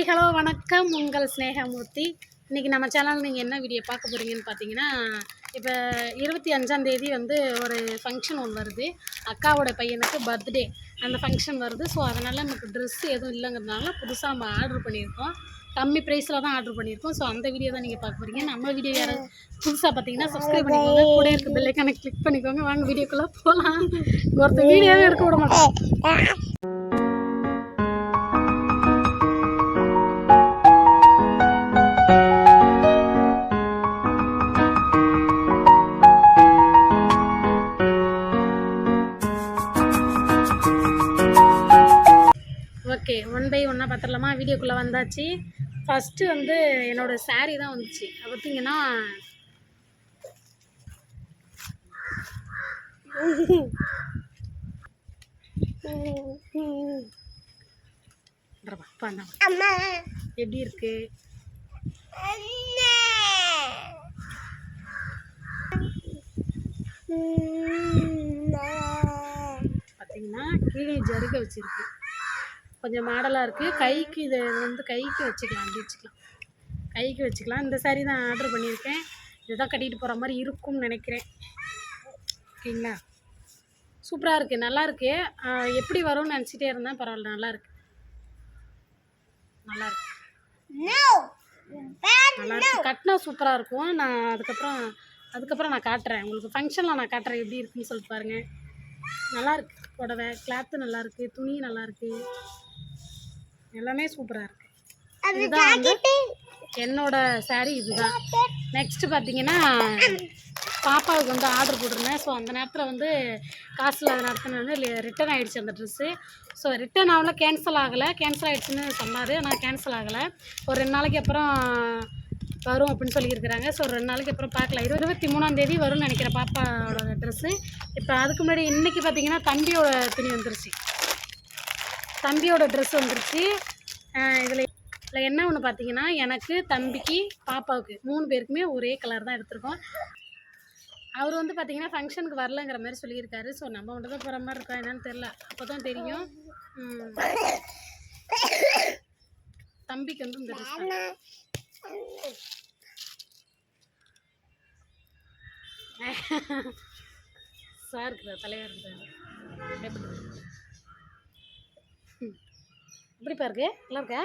Hi hello வணக்கம். உங்கள் ஸ்னேகமூர்த்தி இன்றைக்கி நம்ம சேனல் நீங்கள் என்ன வீடியோ பார்க்க போகிறீங்கன்னு பார்த்தீங்கன்னா இப்போ இருபத்தி அஞ்சாந்தேதி வந்து ஒரு ஃபங்க்ஷன் ஒன்று வருது. அக்காவோட பையனுக்கு பர்த்டே அந்த ஃபங்க்ஷன் வருது. ஸோ அதனால் நமக்கு ட்ரெஸ் எதுவும் இல்லைங்கிறதுனால புதுசாக நம்ம ஆர்டர் பண்ணியிருக்கோம். கம்மி ப்ரைஸில் தான் ஆர்டர் பண்ணியிருக்கோம். ஸோ அந்த வீடியோ தான் நீங்கள் பார்க்க போகிறீங்க நம்ம வீடியோ யாராவது புதுசாக பார்த்தீங்கன்னா சப்ஸ்கிரைப் பண்ணிக்கோங்க. கூட இருக்க பெல்லைக்கான கிளிக் பண்ணிக்கோங்க. வாங்க வீடியோக்குள்ளே போகலாம் ஒருத்தர் வீடியோவே எடுக்க விட மாட்டோம் ஓகே ஒன் பை ஒன்னாக பார்த்துடலாமா வீடியோக்குள்ளே வந்தாச்சு. ஃபஸ்ட்டு வந்து என்னோட saree தான் வந்துச்சு. பார்த்தீங்கன்னா எப்படி இருக்கு? பார்த்தீங்கன்னா கீழே ஜருக வச்சிருக்கு. கொஞ்சம் மாடலாக இருக்குது கைக்கு இது வந்து கைக்கு வச்சுக்கலாம் அப்படி வச்சுக்கலாம். கைக்கு வச்சுக்கலாம். இந்த சாரீ தான் ஆர்டர் பண்ணியிருக்கேன். இதுதான் கட்டிகிட்டு போகிற மாதிரி இருக்கும்னு நினைக்கிறேன். ஓகேங்களா? சூப்பராக இருக்குது நல்லாயிருக்கு எப்படி வரும்னு நினச்சிட்டே இருந்தேன். பரவாயில்ல நல்லா நல்லாயிருக்கு நல்லா நல்லா கட்டினா சூப்பராக இருக்கும். நான் அதுக்கப்புறம் அதுக்கப்புறம் நான் காட்டுறேன். உங்களுக்கு ஃபங்க்ஷனில் நான் காட்டுறேன் எப்படி இருக்குன்னு சொல்லிட்டு பாருங்கள் நல்லாயிருக்கு புடவை கிளாத்து நல்லாயிருக்கு துணியும் துணி எல்லாமே சூப்பராக இருக்கு. இதுதான் என்னோட saree இதுதான். நெக்ஸ்ட் பார்த்தீங்கன்னா பாப்பாவுக்கு வந்து ஆர்டர் போட்டிருந்தேன். ஸோ அந்த நேரத்தில் வந்து காசு இல்லாத நேரத்தில் வந்து ரிட்டர்ன் ஆகிடுச்சு அந்த ட்ரெஸ்ஸு ஸோ ரிட்டர்ன் ஆகல கேன்சல் ஆகலை. கேன்சல் ஆகிடுச்சுன்னு சொன்னார். ஆனால் கேன்சல் ஆகலை. ஒரு ரெண்டு நாளைக்கு அப்புறம் வரும் அப்படின்னு சொல்லியிருக்கிறாங்க. ஸோ ரெண்டு நாளைக்கு அப்புறம் பார்க்கலாம் இரு இருபத்தி மூணாந்தேதி வரும்னு நினைக்கிறேன் பாப்பாவோட ட்ரெஸ்ஸு இப்போ அதுக்கு முன்னாடி இன்றைக்கி பார்த்தீங்கன்னா தம்பியோட துணி வந்துருச்சு. தம்பியோட ட்ரெஸ் வந்துருச்சு. இதில் இதில் என்ன ஒன்று பார்த்தீங்கன்னா எனக்கு தம்பிக்கு பாப்பாவுக்கு மூணு பேருக்குமே ஒரே கலர் தான் எடுத்திருக்கோம். அவர் வந்து பார்த்தீங்கன்னா ஃபங்க்ஷனுக்கு வரலங்கிற மாதிரி சொல்லியிருக்காரு. ஸோ நம்ம மட்டும் தான் போகிற மாதிரி இருக்கோம். என்னன்னு தெரில அப்போ தான் தெரியும் தம்பிக்கு வந்து இந்த ட்ரெஸ் சார் இருக்கிறார் தலைவர் இருந்தார் எப்படி ம். இருக்கு? நல்லா இருக்கா?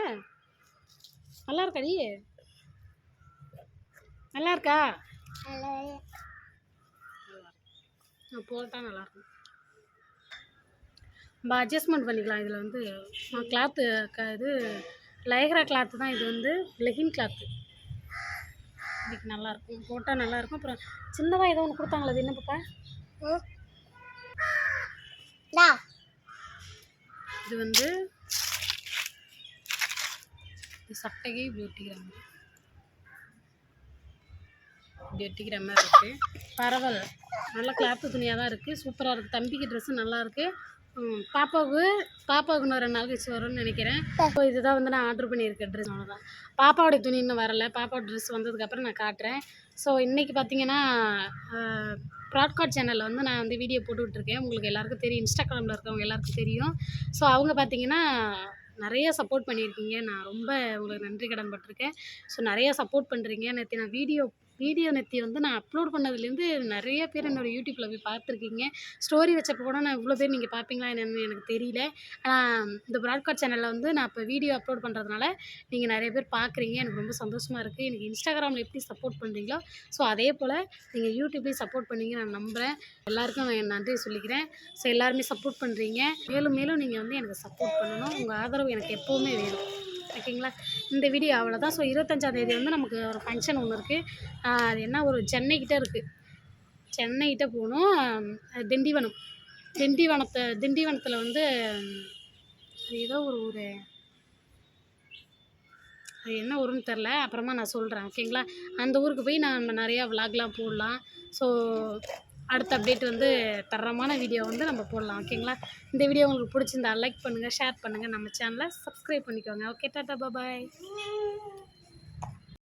நல்லா இருக்காடி நல்லா இருக்கா? போட்டால் நல்லாயிருக்கும் நம்ம அட்ஜஸ்ட்மெண்ட் பண்ணிக்கலாம். இதில் வந்து கிளாத்து க இது லைக்ரா கிளாத்து தான். இது வந்து லெகின் கிளாத்து இதுக்கு நல்லாயிருக்கும் போட்டால் நல்லாயிருக்கும் அப்புறம் சின்னதாக ஏதோ ஒன்று கொடுத்தாங்களே அது என்ன பாப்பா? இது வந்து சட்டைக்கு இப்படி ஒட்டிக்கிறாங்க. இப்படி ஒட்டிக்கிற மாதிரி இருக்குது பரவல் நல்ல கிளாத்து துணியாக தான் இருக்குது சூப்பராக இருக்குது தம்பிக்கு ட்ரெஸ்ஸு நல்லா பாப்பாவுக்கு பாப்பாவுக்கு இன்னும் ரெண்டு நாள் கழிச்சு வரும்னு நினைக்கிறேன். இப்போ இதுதான் வந்து நான் ஆர்டர் பண்ணியிருக்கேன் ட்ரெஸ் அவ்வளோதான் பாப்பாவோடைய துணி இன்னும் வரல. பாப்பாவோட ட்ரெஸ் வந்ததுக்கப்புறம் நான் காட்டுறேன். ஸோ இன்றைக்கி பார்த்தீங்கன்னா ப்ராட்காட் சேனலில் வந்து நான் வந்து வீடியோ போட்டுட்ருக்கேன் உங்களுக்கு எல்லாருக்கும் தெரியும். இன்ஸ்டாகிராமில் இருக்கவங்க எல்லாருக்கும் தெரியும். ஸோ அவங்க பார்த்தீங்கன்னா நிறைய சப்போர்ட் பண்ணியிருக்கீங்க. நான் ரொம்ப உங்களுக்கு நன்றி கடன் பட்டிருக்கேன். ஸோ நிறைய சப்போர்ட் பண்ணுறீங்க நேற்று நான் வீடியோ வீடியோ நெத்தி வந்து நான் அப்லோட் பண்ணதுலேருந்து நிறைய பேர் என்னோடய யூடியூப்பில் போய் பார்த்துருக்கீங்க. ஸ்டோரி வச்சப்போ கூட நான் இவ்வளோ பேர் நீங்கள் பார்ப்பீங்களா என்னென்னு எனக்கு தெரியல. ஆனால் இந்த ப்ராட்காஸ்ட் சேனலில் வந்து நான் இப்போ வீடியோ அப்லோட் பண்ணுறதுனால நீங்கள் நிறைய பேர் பார்க்குறீங்க. எனக்கு ரொம்ப சந்தோஷமாக இருக்குது எனக்கு இன்ஸ்டாகிராமில் எப்படி சப்போர்ட் பண்ணுறீங்களோ ஸோ அதே போல் நீங்கள் யூடியூப்லேயும் சப்போர்ட் பண்ணீங்க நான் நம்புகிறேன் எல்லாருக்கும் நான் என் நன்றி சொல்லிக்கிறேன். ஸோ எல்லாருமே சப்போர்ட் பண்ணுறீங்க மேலும் மேலும் நீங்கள் வந்து எனக்கு சப்போர்ட் பண்ணணும். உங்கள் ஆதரவு எனக்கு எப்போவுமே வேணும். ஓகேங்களா? இந்த வீடியோ அவ்வளோதான் ஸோ இருபத்தஞ்சாந்தேதி வந்து நமக்கு ஒரு ஃபங்க்ஷன் ஒன்று இருக்குது அது என்ன? ஒரு சென்னைக்கிட்ட இருக்குது சென்னைக்கிட்ட போகணும். திண்டிவனம். திண்டிவனத்தை திண்டிவனத்தில் வந்து அது ஏதோ ஒரு ஒரு அது என்ன ஊருன்னு தெரில அப்புறமா நான் சொல்கிறேன் ஓகேங்களா? அந்த ஊருக்கு போய் நான் நிறையா விலாக்லாம் போடலாம். ஸோ அடுத்த அப்டேட் வந்து தரமான வீடியோ வந்து நம்ம போடலாம் ஓகேங்களா இந்த வீடியோ உங்களுக்கு பிடிச்சிருந்தா லைக் பண்ணுங்கள் ஷேர் பண்ணுங்கள் நம்ம சேனலை சப்ஸ்கிரைப் பண்ணிக்கோங்க. ஓகே டாட்டா பாய்